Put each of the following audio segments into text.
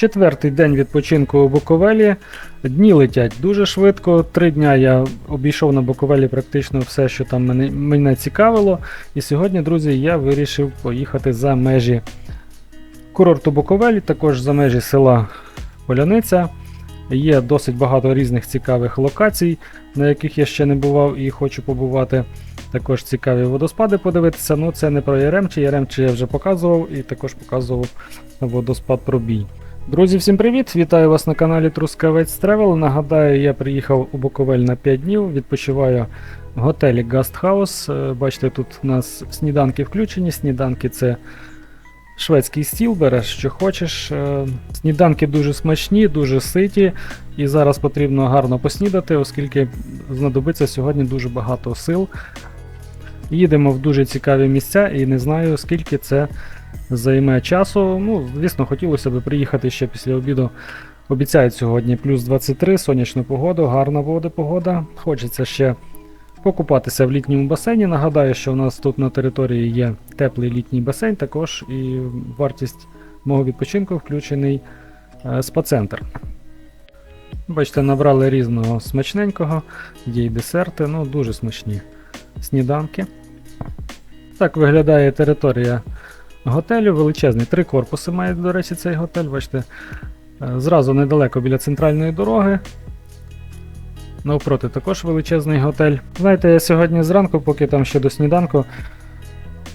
Четвертий день відпочинку у Буковелі. Дні летять дуже швидко. Три дня я обійшов на Буковелі практично все, що там мене, мене цікавило. І сьогодні, друзі, я вирішив поїхати за межі курорту Буковелі, також за межі села Поляниця. Є досить багато різних цікавих локацій, на яких я ще не бував і хочу побувати. Також цікаві водоспади подивитися. Ну це не про Яремче. Яремче я вже показував і також показував водоспад Пробій. Друзі, всім привіт! Вітаю вас на каналі Трускавець Тревел. Нагадаю, я приїхав у Буковель на 5 днів, відпочиваю в готелі Гастхаус. Е, Бачите, тут у нас сніданки включені. Сніданки це шведський стіл, береш що хочеш. Е, Сніданки дуже смачні, дуже ситі, і зараз потрібно гарно поснідати, оскільки знадобиться сьогодні дуже багато сил. Їдемо в дуже цікаві місця і не знаю, скільки це займе часу. Ну, звісно, хотілося б приїхати ще після обіду. Обіцяють сьогодні плюс 23, сонячну погоду, гарна буде погода. Хочеться ще покупатися в літньому басейні. Нагадаю, що у нас тут на території є теплий літній басейн, також і вартість мого відпочинку включений е, спа-центр. Бачите, набрали різного смачненького, є й десерти, ну дуже смачні сніданки. Так виглядає територія готелю, величезний. Три корпуси має, до речі, цей готель. Бачите, е, зразу недалеко біля центральної дороги. Навпроти також величезний готель. Знаєте, я сьогодні зранку, поки там ще до сніданку,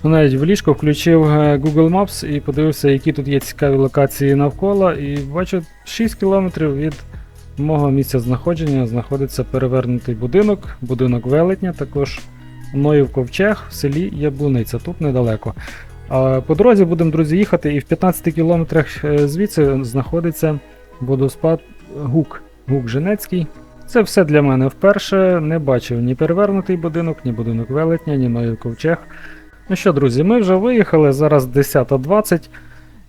навіть в ліжко включив е, Google Maps і подивився, які тут є цікаві локації навколо. І бачу, 6 кілометрів від мого місця знаходження знаходиться перевернутий будинок, будинок велетня, також мною в ковчег в селі Яблуниця, тут недалеко. По дорозі будемо, друзі, їхати, і в 15 кілометрах е, звідси знаходиться водоспад Гук, Гук Женецький. Це все для мене вперше. Не бачив ні перевернутий будинок, ні будинок велетня, ні мною ковчег. Ну що, друзі, ми вже виїхали, зараз 10.20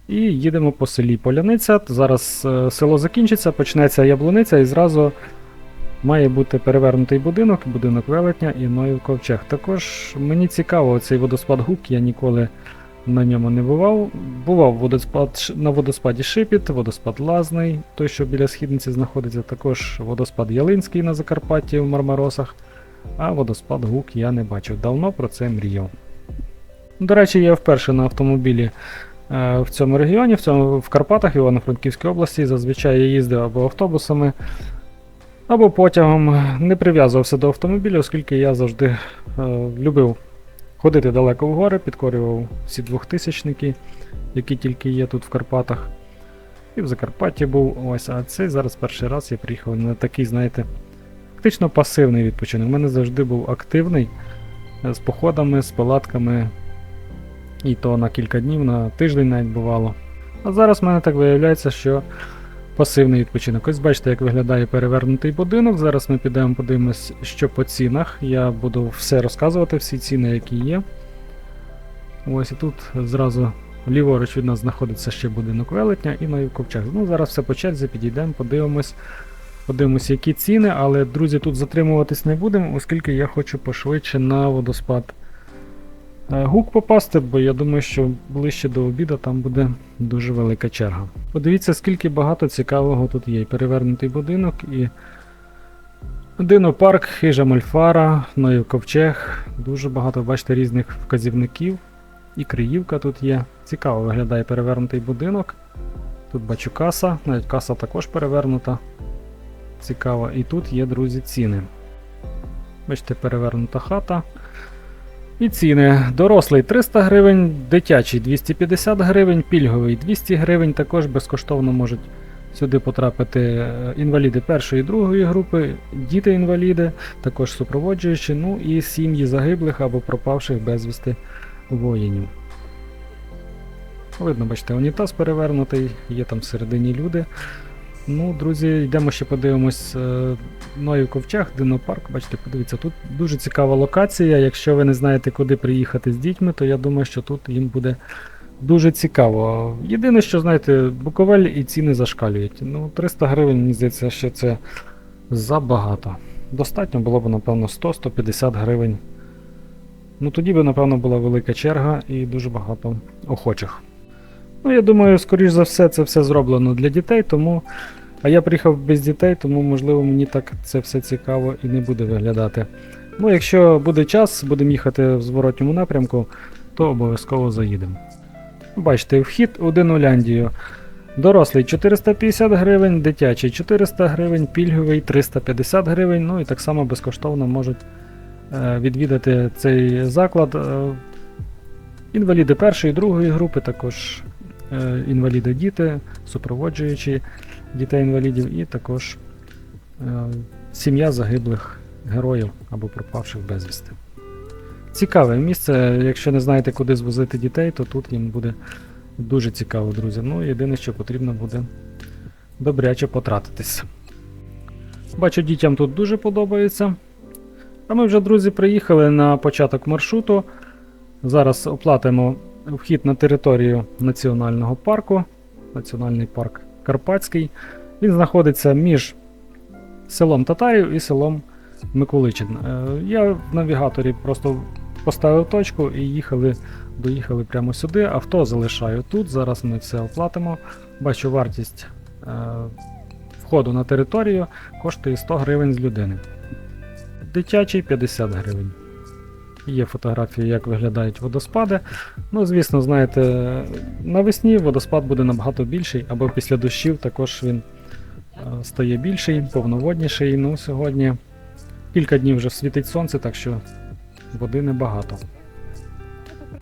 і їдемо по селі Поляниця. Зараз е, село закінчиться, почнеться яблуниця і зразу має бути перевернутий будинок, будинок велетня і Ноїв ковчег. Також мені цікаво цей водоспад Гук, я ніколи на ньому не бував. Бував водоспад, на водоспаді Шипіт, водоспад Лазний, той, що біля східниці знаходиться, також водоспад Ялинський на Закарпатті в Мармаросах. А водоспад Гук я не бачив. Давно про це мріяв. До речі, я вперше на автомобілі е, в цьому регіоні, в, цьому, в Карпатах, Івано-Франківській області. Зазвичай я їздив або автобусами, або потягом. Не прив'язувався до автомобіля, оскільки я завжди е, любив ходити далеко в гори, підкорював всі двохтисячники, які тільки є тут в Карпатах. І в Закарпатті був ось, а цей зараз перший раз я приїхав на такий, знаєте, фактично пасивний відпочинок. У мене завжди був активний е, з походами, з палатками. І то на кілька днів, на тиждень навіть бувало. А зараз в мене так виявляється, що пасивний відпочинок. Ось бачите, як виглядає перевернутий будинок. Зараз ми підемо подивимось, що по цінах. Я буду все розказувати, всі ціни, які є. Ось і тут зразу ліворуч від нас знаходиться ще будинок велетня і новий ковчег. Ну, зараз все по черзі, підійдемо, подивимось. Подивимось, які ціни, але, друзі, тут затримуватись не будемо, оскільки я хочу пошвидше на водоспад Гук попасти, бо я думаю, що ближче до обіду там буде дуже велика черга. Подивіться, скільки багато цікавого тут є. І перевернутий будинок, і динопарк, хижа Мольфара, Ноїв ковчег. Дуже багато, бачите, різних вказівників. І Криївка тут є. Цікаво виглядає перевернутий будинок. Тут бачу каса, навіть каса також перевернута. Цікаво. І тут є, друзі, ціни. Бачите, перевернута хата. І ціни. Дорослий 300 гривень, дитячий 250 гривень, пільговий 200 гривень. Також безкоштовно можуть сюди потрапити е, інваліди першої і другої групи, діти-інваліди, також супроводжуючі, ну і сім'ї загиблих або пропавших безвісти воїнів. Видно, бачите, унітаз перевернутий, є там всередині люди. Ну, друзі, йдемо ще подивимось е, Ноїв ковчег, динопарк. Бачите, подивіться, тут дуже цікава локація. Якщо ви не знаєте, куди приїхати з дітьми, то я думаю, що тут їм буде дуже цікаво. Єдине, що знаєте, Буковель і ціни зашкалюють. Ну, 300 гривень, мені здається, що це забагато. Достатньо було б, напевно, 100-150 гривень. Ну тоді би, напевно, була велика черга і дуже багато охочих. Ну, я думаю, скоріш за все, це все зроблено для дітей, тому. А я приїхав без дітей, тому, можливо, мені так це все цікаво і не буде виглядати. Ну, якщо буде час, будемо їхати в зворотньому напрямку, то обов'язково заїдемо. Бачите, вхід у Динуляндію. Дорослий 450 гривень, дитячий 400 гривень, пільговий 350 гривень. Ну і так само безкоштовно можуть е, відвідати цей заклад. е, Інваліди першої, другої групи, також інваліди діти, супроводжуючі дітей-інвалідів, і також е, сім'я загиблих героїв або пропавших безвісти. Цікаве місце. Якщо не знаєте, куди звозити дітей, то тут їм буде дуже цікаво, друзі. Ну, єдине, що потрібно буде добряче потратитись. Бачу, дітям тут дуже подобається. А ми вже, друзі, приїхали на початок маршруту. Зараз оплатимо вхід на територію національного парку. Національний парк Карпатський. Він знаходиться між селом Татарів і селом Миколичин. Е, Я в навігаторі просто поставив точку і їхали, доїхали прямо сюди. Авто залишаю тут. Зараз ми все оплатимо. Бачу, вартість е, входу на територію коштує 100 гривень з людини. Дитячий 50 гривень. Є фотографії, як виглядають водоспади. Ну, звісно, знаєте, навесні водоспад буде набагато більший, або після дощів також він е, стає більший, повноводніший. Ну, сьогодні кілька днів вже світить сонце, так що води небагато.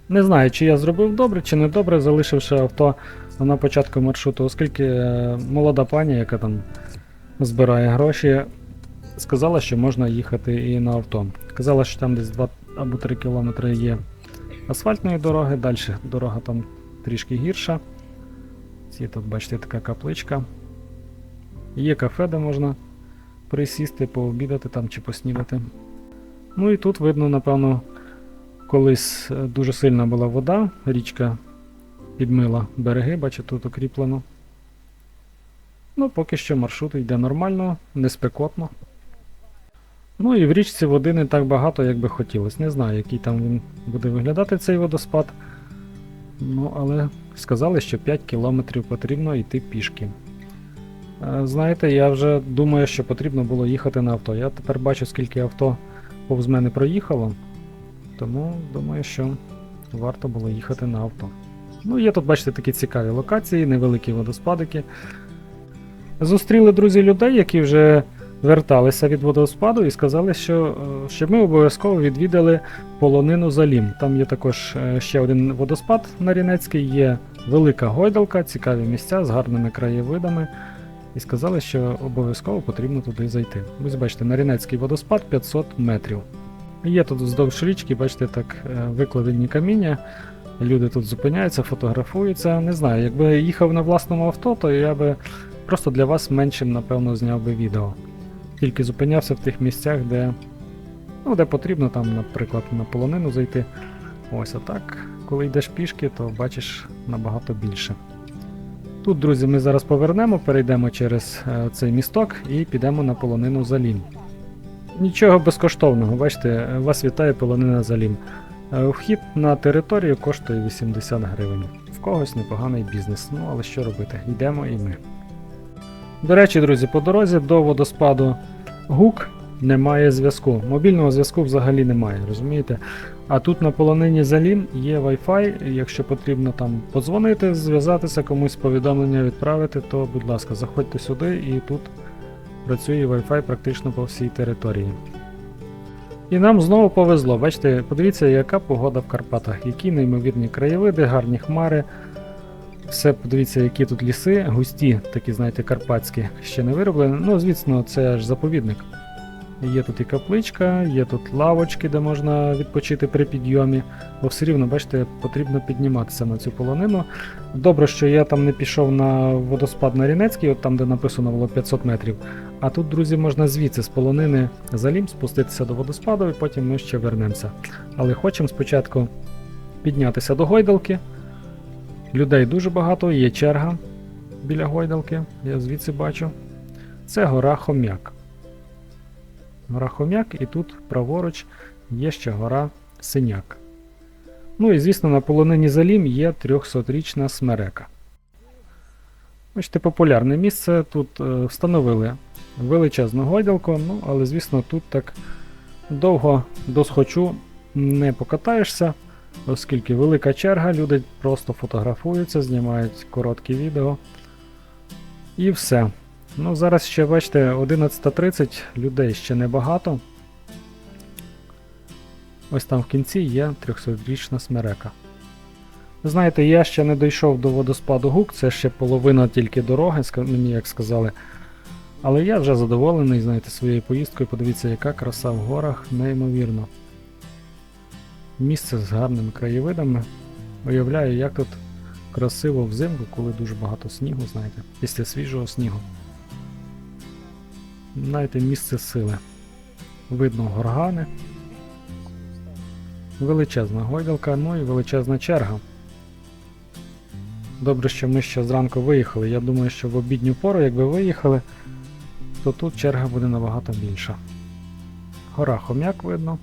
Не знаю, чи я зробив добре, чи не добре, залишивши авто на початку маршруту, оскільки е, молода пані, яка там збирає гроші, сказала, що можна їхати і на авто. Казала, що там десь 2 або 3 кілометри є асфальтної дороги, далі дорога там трішки гірша. Ці тут, бачите, така капличка. Є кафе, де можна присісти, пообідати там чи поснідати. Ну і тут видно, напевно, колись е, дуже сильна була вода, річка підмила береги, бачите, тут укріплено. Ну, поки що маршрут йде нормально, не спекотно. Ну і в річці води не так багато, як би хотілося. Не знаю, який там він буде виглядати цей водоспад. Ну, але сказали, що 5 кілометрів потрібно йти пішки. Е, Знаєте, я вже думаю, що потрібно було їхати на авто. Я тепер бачу, скільки авто повз мене проїхало. Тому думаю, що варто було їхати на авто. Ну, є тут, бачите, такі цікаві локації, невеликі водоспадики. Зустріли друзі людей, які вже верталися від водоспаду і сказали, що е, щоб ми обов'язково відвідали полонину Залім. Там є також е, ще один водоспад на Рінецький, є велика гойдалка, цікаві місця з гарними краєвидами. І сказали, що обов'язково потрібно туди зайти. Ось бачите, на Рінецький водоспад 500 метрів. Є тут вздовж річки, бачите, так е, викладені каміння. Люди тут зупиняються, фотографуються. Не знаю, якби їхав на власному авто, то я би просто для вас меншим, напевно, зняв би відео. Тільки зупинявся в тих місцях, де, ну, де потрібно, там, наприклад, на полонину зайти. Ось а так, коли йдеш пішки, то бачиш набагато більше. Тут, друзі, ми зараз повернемо, перейдемо через е, цей місток і підемо на полонину Залім. Нічого безкоштовного, бачите, вас вітає полонина Залім. Е, Вхід на територію коштує 80 гривень. В когось непоганий бізнес, ну але що робити, йдемо і ми. До речі, друзі, по дорозі до водоспаду Гук немає зв'язку. Мобільного зв'язку взагалі немає, розумієте? А тут на полонині Залім є Wi-Fi, якщо потрібно там подзвонити, зв'язатися, комусь повідомлення відправити, то будь ласка, заходьте сюди і тут працює Wi-Fi практично по всій території. І нам знову повезло. Бачите, подивіться, яка погода в Карпатах, які неймовірні краєвиди, гарні хмари. Все, подивіться, які тут ліси, густі, такі, знаєте, карпатські, ще не вироблені. Ну, звісно, це ж заповідник. Є тут і капличка, є тут лавочки, де можна відпочити при підйомі. Бо все рівно, бачите, потрібно підніматися на цю полонину. Добре, що я там не пішов на водоспад на Рінецький, от там, де написано було 500 метрів. А тут, друзі, можна звідси з полонини залім спуститися до водоспаду і потім ми ще вернемося. Але хочемо спочатку піднятися до гойдалки. Людей дуже багато, є черга біля гойдалки, я звідси бачу. Це гора Хом'як. Гора Хом'як, і тут праворуч є ще гора Синяк. Ну і звісно, на полонині Залім є 300-річна смерека. Бачите, популярне місце. Тут е, встановили величезну гойдалку, ну, але звісно, тут так довго досхочу не покатаєшся, оскільки велика черга, люди просто фотографуються, знімають короткі відео. І все. Ну, зараз ще, бачите, 11.30, людей ще небагато. Ось там в кінці є 300-річна смерека. Знаєте, я ще не дійшов до водоспаду Гук, це ще половина тільки дороги, мені як сказали. Але я вже задоволений, знаєте, своєю поїздкою. Подивіться, яка краса в горах, неймовірно. Місце з гарними краєвидами. Уявляю, як тут красиво взимку, коли дуже багато снігу, знаєте, після свіжого снігу. Знаєте, місце сили. Видно горгани. Величезна гойдалка, ну і величезна черга. Добре, що ми ще зранку виїхали. Я думаю, що в обідню пору, якби виїхали, то тут черга буде набагато більша. Гора хом'як видно.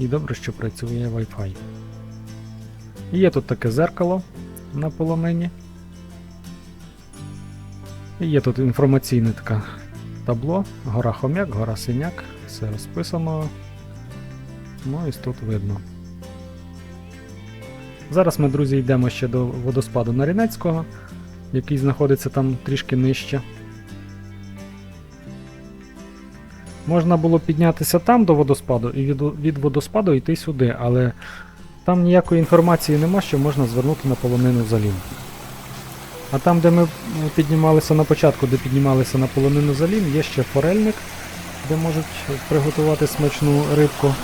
І добре, що працює Wi-Fi. Є тут таке зеркало на полонині. І Є тут інформаційне таке табло, гора хом'як, гора синяк, все розписано. Ну і тут видно. Зараз ми, друзі, йдемо ще до водоспаду Нарінецького, який знаходиться там трішки нижче. Можна було піднятися там до водоспаду і від, від водоспаду йти сюди, але там ніякої інформації нема, що можна звернути на полонину залім. А там, де ми піднімалися на початку, де піднімалися на полонину залім, є ще форельник, де можуть приготувати смачну рибку.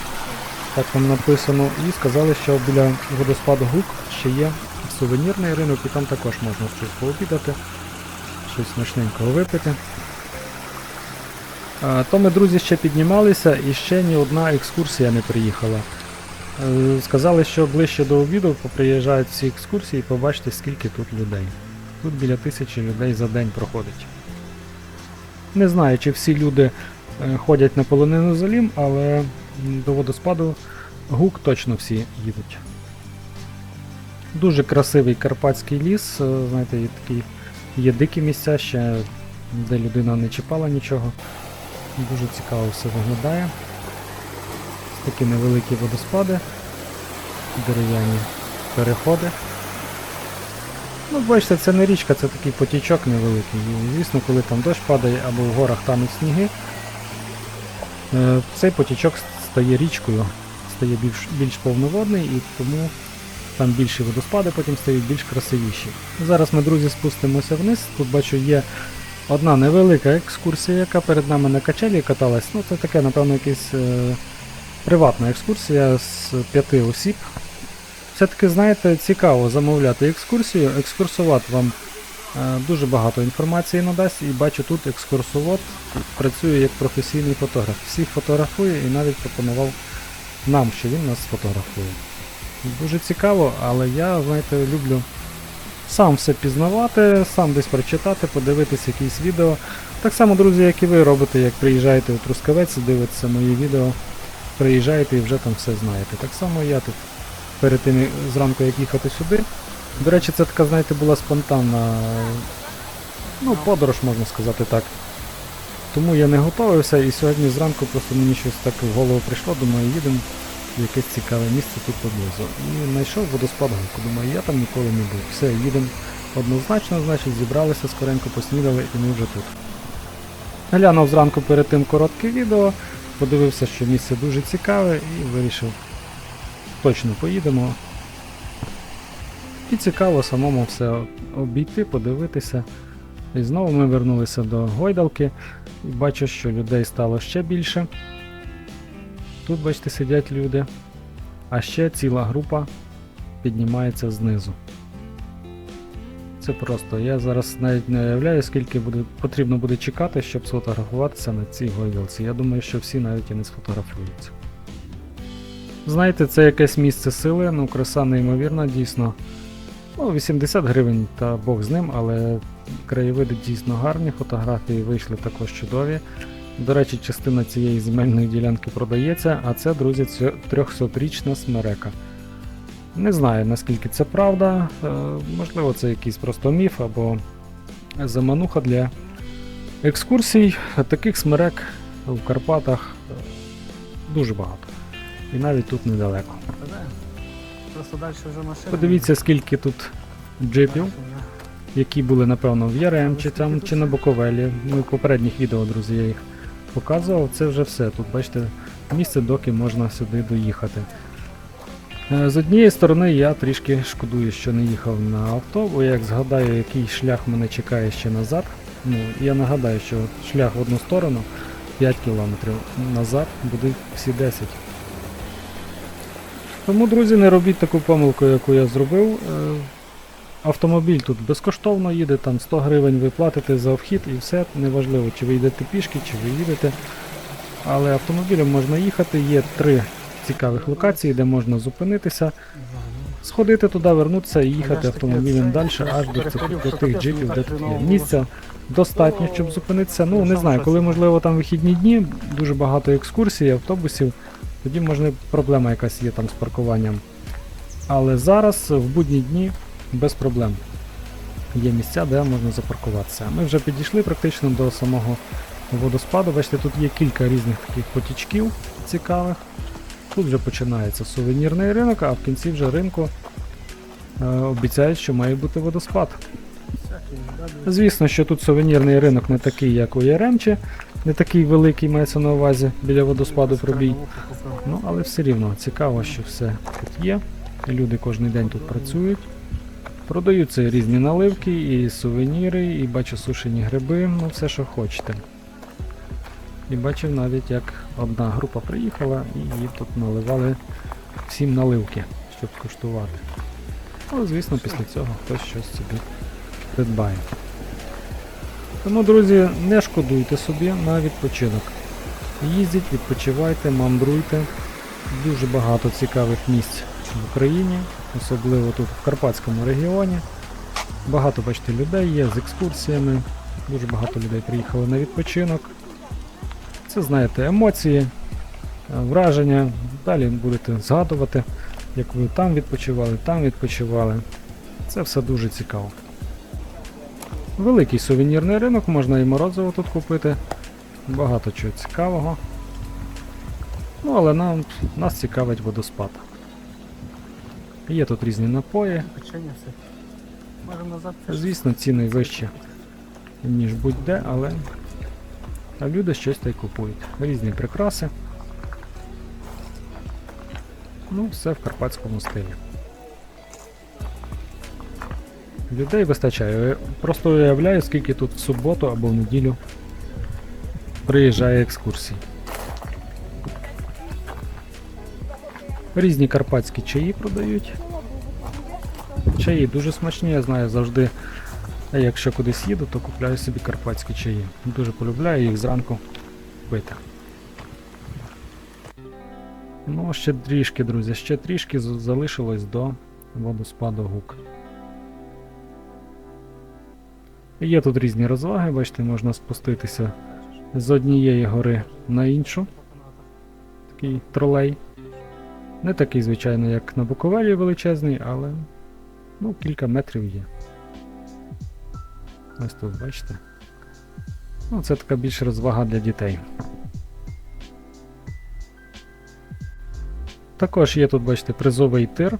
Так там написано. І сказали, що біля водоспаду Гук ще є сувенірний ринок, і там також можна щось пообідати, щось смачненького випити. То ми, друзі, ще піднімалися і ще ні одна екскурсія не приїхала. Е, Сказали, що ближче до обіду поприїжджають всі екскурсії і побачите, скільки тут людей. Тут біля тисячі людей за день проходить. Не знаю, чи всі люди е, ходять на полонину залім, але до водоспаду гук точно всі їдуть. Дуже красивий карпатський ліс, е, знаєте, є такі є дикі місця ще, де людина не чіпала нічого. Дуже цікаво все виглядає. Такі невеликі водоспади, дерев'яні переходи. Ну, бачите, це не річка, це такий потічок невеликий. І, звісно, коли там дощ падає або в горах тануть сніги, е, цей потічок стає річкою, стає більш, більш повноводний і тому там більші водоспади потім стають більш красивіші. Зараз ми, друзі, спустимося вниз. Тут бачу є одна невелика екскурсія, яка перед нами на качелі каталась. Ну, це таке, напевно, якась е, приватна екскурсія з п'яти осіб. Все-таки, знаєте, цікаво замовляти екскурсію. Екскурсовод вам е, дуже багато інформації надасть, і бачу тут екскурсовод працює як професійний фотограф. Всіх фотографує і навіть пропонував нам, що він нас сфотографує. Дуже цікаво, але я, знаєте, люблю сам все пізнавати, сам десь прочитати, подивитись якісь відео. Так само, друзі, як і ви робите, як приїжджаєте у Трускавець, дивитеся мої відео, приїжджаєте і вже там все знаєте. Так само я тут перед тим зранку, як їхати сюди. До речі, це така, знаєте, була спонтанна ну, подорож, можна сказати так. Тому я не готувався і сьогодні зранку просто мені щось так в голову прийшло, думаю, їдемо якесь цікаве місце тут поблизу. І знайшов водоспад Гуку. Думаю, я там ніколи не був. Все, їдемо однозначно, значить, зібралися скоренько, поснідали і ми вже тут. Глянув зранку перед тим коротке відео, подивився, що місце дуже цікаве і вирішив точно поїдемо. І цікаво самому все обійти, подивитися. І знову ми вернулися до гойдалки. І бачу, що людей стало ще більше. Тут, бачите, сидять люди. А ще ціла група піднімається знизу. Це просто. Я зараз навіть не уявляю, скільки буде, потрібно буде чекати, щоб сфотографуватися на цій гойдалці. Я думаю, що всі навіть і не сфотографуються. Знаєте, це якесь місце сили, ну краса неймовірна, дійсно. Ну, 80 гривень та Бог з ним, але краєвиди дійсно гарні, фотографії вийшли також чудові. До речі, частина цієї земельної ділянки продається, а це, друзі, 300-річна смерека. Не знаю наскільки це правда. Е, можливо, це якийсь просто міф або замануха для екскурсій. Таких смерек в Карпатах е, дуже багато. І навіть тут недалеко. Просто далі вже машина. Подивіться, скільки тут джипів, які були, напевно, в Ярем чи там, чи на Буковелі. Ну, в попередніх відео, друзі, я їх показував. Це вже все. Тут, бачите, місце, доки можна сюди доїхати. Е, З однієї сторони, я трішки шкодую, що не їхав на авто, бо як згадаю, який шлях мене чекає ще назад. Ну, я нагадаю, що шлях в одну сторону 5 кілометрів, назад буде всі 10. Тому, друзі, не робіть таку помилку, яку я зробив. Автомобіль тут безкоштовно їде, там 100 гривень ви платите за вхід і все, неважливо, чи ви йдете пішки, чи ви їдете. Але автомобілем можна їхати, є три цікавих локації, де можна зупинитися, сходити туди, вернутися і їхати автомобілем далі аж до, цих, до тих джипів, де тут є. Місця достатньо, щоб зупинитися. Ну, не знаю, коли можливо там вихідні дні, дуже багато екскурсій, автобусів, тоді може проблема якась є там з паркуванням. Але зараз, в будні дні, без проблем. Є місця, де можна запаркуватися. Ми вже підійшли практично до самого водоспаду. Бачите, тут є кілька різних таких потічків цікавих. Тут вже починається сувенірний ринок, а в кінці вже ринку е, обіцяють, що має бути водоспад. Звісно, що тут сувенірний ринок не такий, як у Яремчі, не такий великий мається на увазі біля водоспаду пробій. Ну, але все рівно цікаво, що все тут є. Люди кожен день тут працюють. Продаються різні наливки, і сувеніри, і бачу сушені гриби, ну все, що хочете. І бачив навіть, як одна група приїхала і їй тут наливали всім наливки, щоб куштувати. Але, звісно, після цього хтось щось собі придбає. Тому, друзі, не шкодуйте собі на відпочинок. Їздіть, відпочивайте, мандруйте. Дуже багато цікавих місць в Україні, особливо тут в Карпатському регіоні. Багато, бачите, людей є з екскурсіями. Дуже багато людей приїхали на відпочинок. Це, знаєте, емоції, враження. Далі будете згадувати, як ви там відпочивали, там відпочивали. Це все дуже цікаво. Великий сувенірний ринок, можна і морозиво тут купити. Багато чого цікавого. Ну, але нам, нас цікавить водоспад. Є тут різні напої. Звісно, ціни вищі, ніж будь-де, але люди щось та й купують. Різні прикраси. Ну, все в карпатському стилі. Людей вистачає. Просто уявляю, скільки тут в суботу або в неділю приїжджає екскурсій. Різні карпатські чаї продають. Чаї дуже смачні, я знаю завжди. Якщо кудись їду, то купляю собі карпатські чаї. Дуже полюбляю їх зранку пити. Ну, ще трішки, друзі, ще трішки залишилось до водоспаду Гук. Є тут різні розваги, бачите, можна спуститися з однієї гори на іншу. Такий тролей. Не такий, звичайно, як на Буковелі величезний, але ну, кілька метрів є. Ось тут, бачите. Ну, це така більш розвага для дітей. Також є тут, бачите, призовий тир.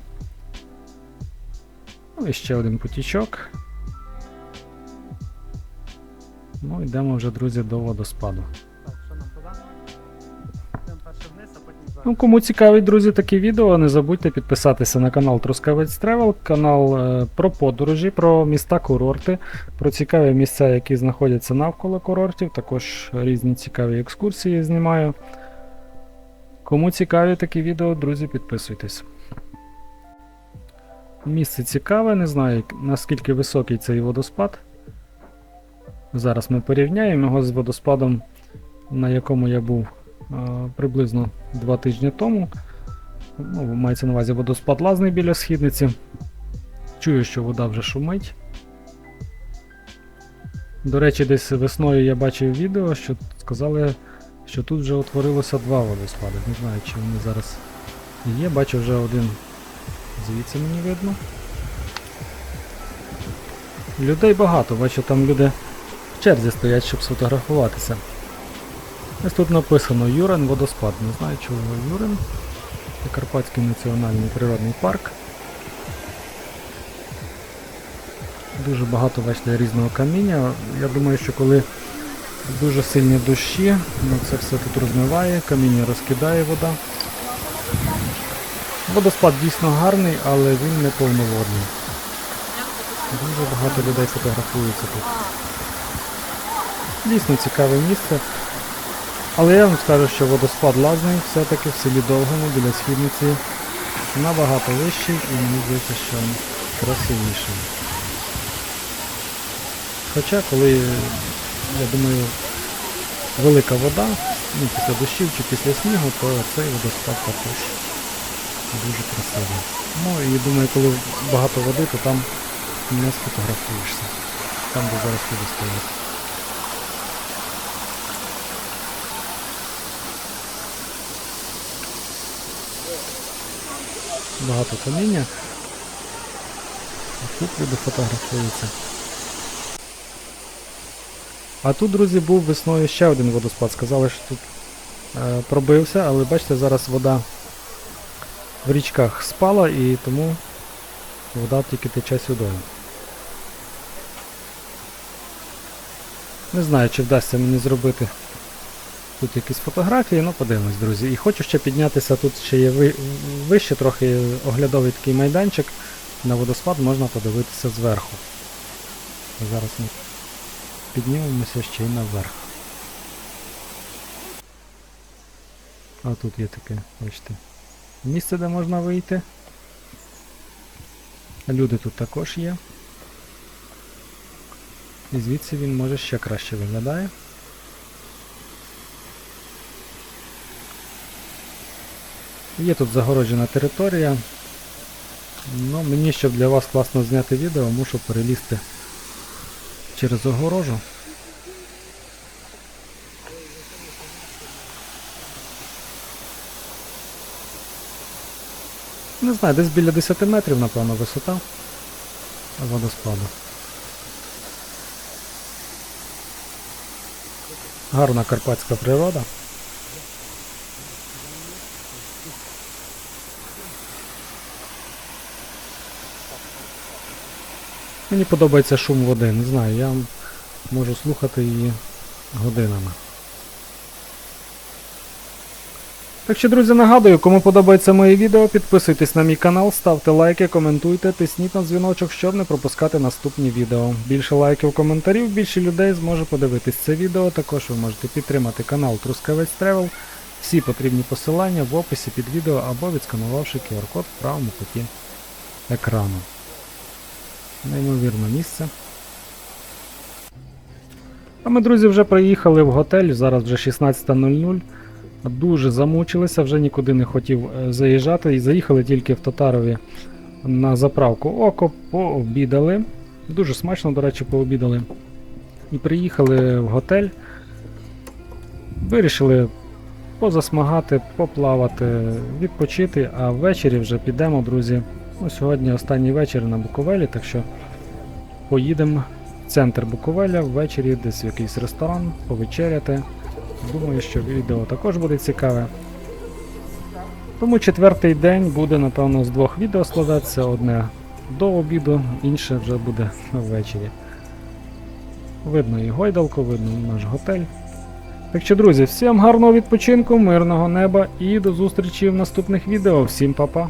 Ну і ще один потічок. Ну, йдемо вже, друзі, до водоспаду. Ну, кому цікавить, друзі, такі відео, не забудьте підписатися на канал Трускавець Travel, канал е, про подорожі, про міста курорти, про цікаві місця, які знаходяться навколо курортів. Також різні цікаві екскурсії знімаю. Кому цікаві такі відео, друзі, підписуйтесь. Місце цікаве, не знаю наскільки високий цей водоспад. Зараз ми порівняємо його з водоспадом, на якому я був приблизно два тижні тому. Ну, мається на увазі водоспад лазний біля східниці. Чую, що вода вже шумить. До речі, десь весною я бачив відео, що сказали, що тут вже утворилося два водоспади. Не знаю, чи вони зараз є. Бачу вже один Звідси мені видно. Людей багато, бачу, там люди в черзі стоять, щоб сфотографуватися. Ось тут написано Юрен водоспад. Не знаю чого Юрен. Це Карпатський національний природний парк. Дуже багато бачите різного каміння. Я думаю, що коли дуже сильні дощі, ну це все тут розмиває, каміння розкидає вода. Водоспад дійсно гарний, але він не повноводний. Дуже багато людей фотографується тут. Дійсно цікаве місце. Але я вам скажу, що водоспад Лазний все-таки в селі Довгому біля східниці набагато вищий і мені здається, що красивіший. Хоча коли, я думаю, велика вода, ну, після дощів чи після снігу, то цей водоспад також дуже красивий. Ну і думаю, коли багато води, то там не сфотографуєшся. Там де зараз люди стоять. Багато каміння. Тут люди фотографуються. А тут, друзі, був весною ще один водоспад. Сказали, що тут е, пробився, але бачите, зараз вода в річках спала і тому вода тільки тече сюди. Не знаю, чи вдасться мені зробити тут якісь фотографії, ну подивимось, друзі. І хочу ще піднятися, тут ще є вище трохи оглядовий такий майданчик. На водоспад можна подивитися зверху. Зараз ми піднімемося ще й наверх. А тут є таке, бачите, місце, де можна вийти. Люди тут також є. І звідси він може ще краще виглядає. Є тут загороджена територія. Ну, мені, щоб для вас класно зняти відео, мушу перелізти через огорожу. Не знаю, десь біля 10 метрів, напевно, висота водоспаду. Гарна карпатська природа. Мені подобається шум води, не знаю, я можу слухати її годинами. Так що, друзі, нагадую, кому подобається моє відео, підписуйтесь на мій канал, ставте лайки, коментуйте, тисніть на дзвіночок, щоб не пропускати наступні відео. Більше лайків, коментарів, більше людей зможе подивитись це відео. Також ви можете підтримати канал Трускавець Тревел. Всі потрібні посилання в описі під відео або відсканувавши QR-код в правому куті екрану. Неймовірне місце. А ми, друзі, вже приїхали в готель, зараз вже 16.00. Дуже замучилися, вже нікуди не хотів е, заїжджати. І заїхали тільки в Татарові на заправку Око, пообідали. Дуже смачно, до речі, пообідали. І приїхали в готель. Вирішили позасмагати, поплавати, відпочити, а ввечері вже підемо, друзі. Ну, сьогодні останній вечір на Буковелі, так що поїдемо в центр Буковеля ввечері десь в якийсь ресторан, повечеряти. Думаю, що відео також буде цікаве. Тому четвертий день буде, напевно, з двох відео складатися. Одне до обіду, інше вже буде ввечері. Видно і гойдалку, видно наш готель. Так що, друзі, всім гарного відпочинку, мирного неба і до зустрічі в наступних відео. Всім па-па!